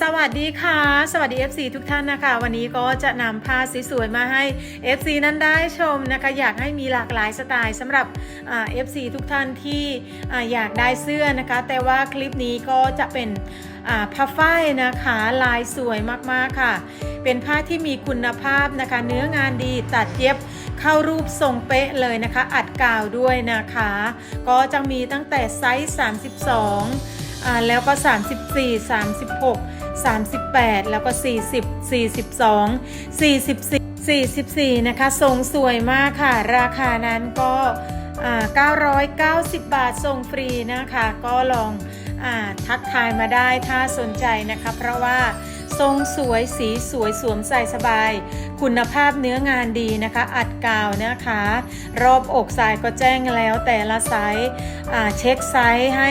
สวัสดีค่ะ สวัสดี FC ทุกท่านนะคะ วันนี้ก็จะนำผ้าสวยๆมาให้ FC นั้นได้ชมนะคะ อยากให้มีหลากหลายสไตล์สำหรับอ่า FC ทุกท่านที่ออยากได้เสื้อนะคะ แต่ว่าคลิปนี้ก็จะเป็นผ้าฝ้ายนะคะลายสวยมากๆค่ะ เป็นผ้าที่มีคุณภาพนะคะ เนื้องานดีตัดเย็บเข้ารูปทรงเป๊ะเลยนะคะ อัดกาวด้วยนะคะ ก็จะมีตั้งแต่ไซส์ 32อ่าแล้วก็ 34 36 38 แล้วก็ 40 42 44 44 นะคะ ทรงสวยมากค่ะ ราคานั้นก็อ่า990 บาทส่งฟรีนะคะ ก็ลองอทักทายมาได้ถ้าสนใจนะคะ เพราะว่าทรงสวยสีสวยสวมใส่สบาย คุณภาพเนื้องานดีนะคะ อัดกาวนะคะ รอบอกสายก็แจ้งแล้วแต่ละไซส์เช็คไซส์ให้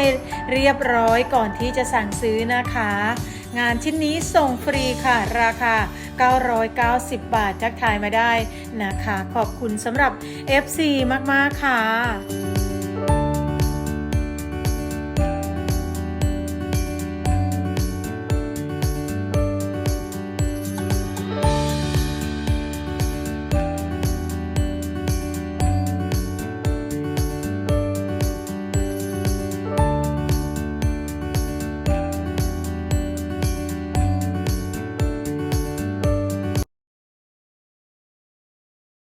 เรียบร้อยก่อนที่จะสั่งซื้อนะคะ งานชิ้นนี้ส่งฟรีค่ะ ราคา 990 บาทจักทายมาได้นะคะ ขอบคุณสำหรับ FC มาก ๆ ค่ะ